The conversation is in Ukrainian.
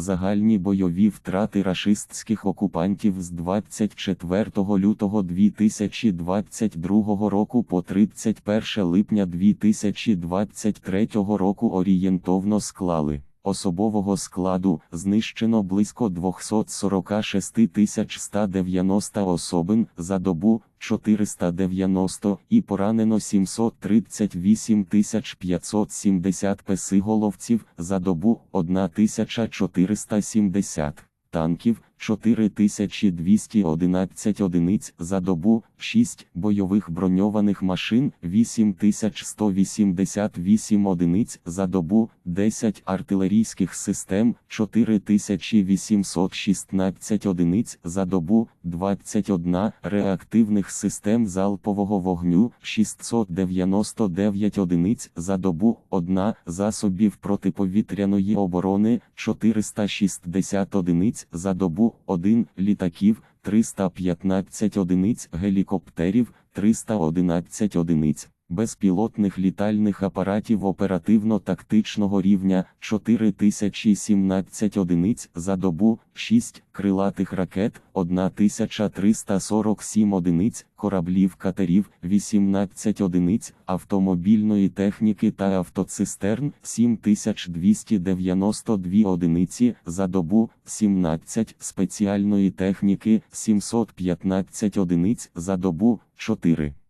Загальні бойові втрати рашистських окупантів з 24 лютого 2022 року по 31 липня 2023 року орієнтовно склали. Особового складу знищено близько 246 190 особин за добу 490 і поранено 738 570 песиголовців за добу 1470 танків 4211 одиниць за добу, 6 бойових броньованих машин 8188 одиниць за добу, 10 артилерійських систем 4816 одиниць за добу, 21 реактивних систем залпового вогню 699 одиниць за добу, 1 засобів протиповітряної оборони 460 одиниць за добу, 1 літаків 315 одиниць гелікоптерів 311 одиниць. Безпілотних літальних апаратів оперативно-тактичного рівня 4017 одиниць за добу, 6 крилатих ракет, 1347 одиниць, кораблів катерів, 18 одиниць, автомобільної техніки та автоцистерн, 7292 одиниці за добу, 17 спеціальної техніки, 715 одиниць за добу, 4.